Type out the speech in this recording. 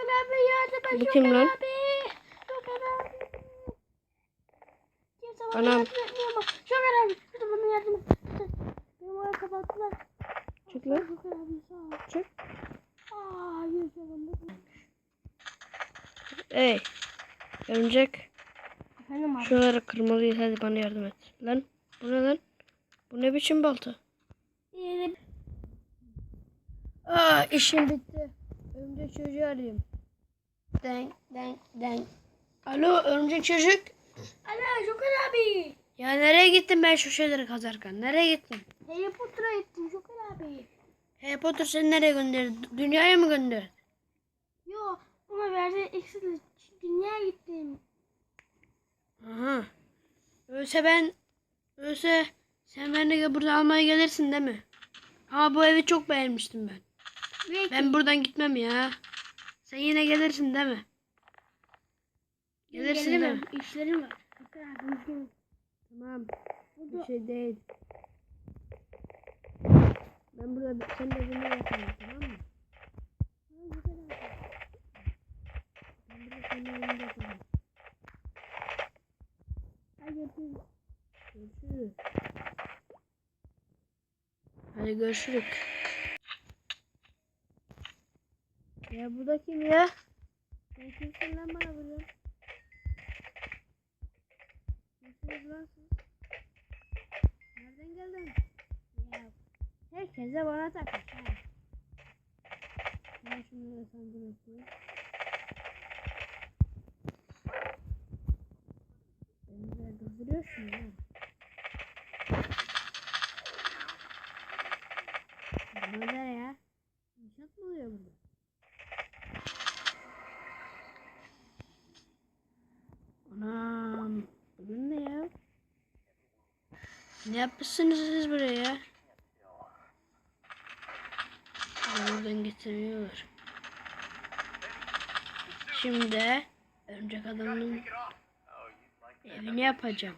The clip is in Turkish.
Şoker abi yardım et. Bu kim lan? abi. Şoker abi. Kimse bana Anam. yardım etmiyor ama. Şoker abi. Lütfen bana yardım et. Benim oraya kapattılar. Çık lan. Şoker abi sağ ol. Çık. Aa yüzüyorum. Ey. Örümcek. Efendim abi. Şuraları kırmalıyız. Hadi bana yardım et. Lan. Bu ne lan? Bu ne biçim balta? Aa işim bitti. Örümcek çocuğu arayayım. Denk denk denk. Alo örümcek çocuk. Alo Şoker abi. Ya nereye gittin ben şu şeyleri kazarken? Nereye gittin? Harry Potter'a gittim Şoker abi. Harry Potter seni nereye gönderdi? Dünyaya mı gönderdi? Yo ona verdiği iksirle dünyaya gittim. Aha. Öyleyse ben öyleyse sen beni burada almaya gelirsin değil mi? Ama bu evi çok beğenmiştim ben. Belki. Ben buradan gitmem ya. Sen yine gelirsin değil mi? Gelirsin değil mi? İşlerim var. Tamam. Bir şey değil. Ben burada bir- senin evinde yatarım tamam mı? Ben burada senin evinde yatarım. Hadi görüşürüz. Görüşürüz. Hadi görüşürüz. Ya bu da kim ya? Sen kimsin lan bana vuruyorsun? Kimsiniz lan siz? Nereden geldin? Ya herkes de bana takmış ha. Ben şunları sandım etmeyeyim. Beni de kızdırıyorsun ya. Bu ne ya? İnşaat mı oluyor burada? Anam. Bugün ne ya? Ne yapmışsınız siz buraya ya? Buradan getirmiyorlar. Şimdi örümcek adamın evini yapacağım.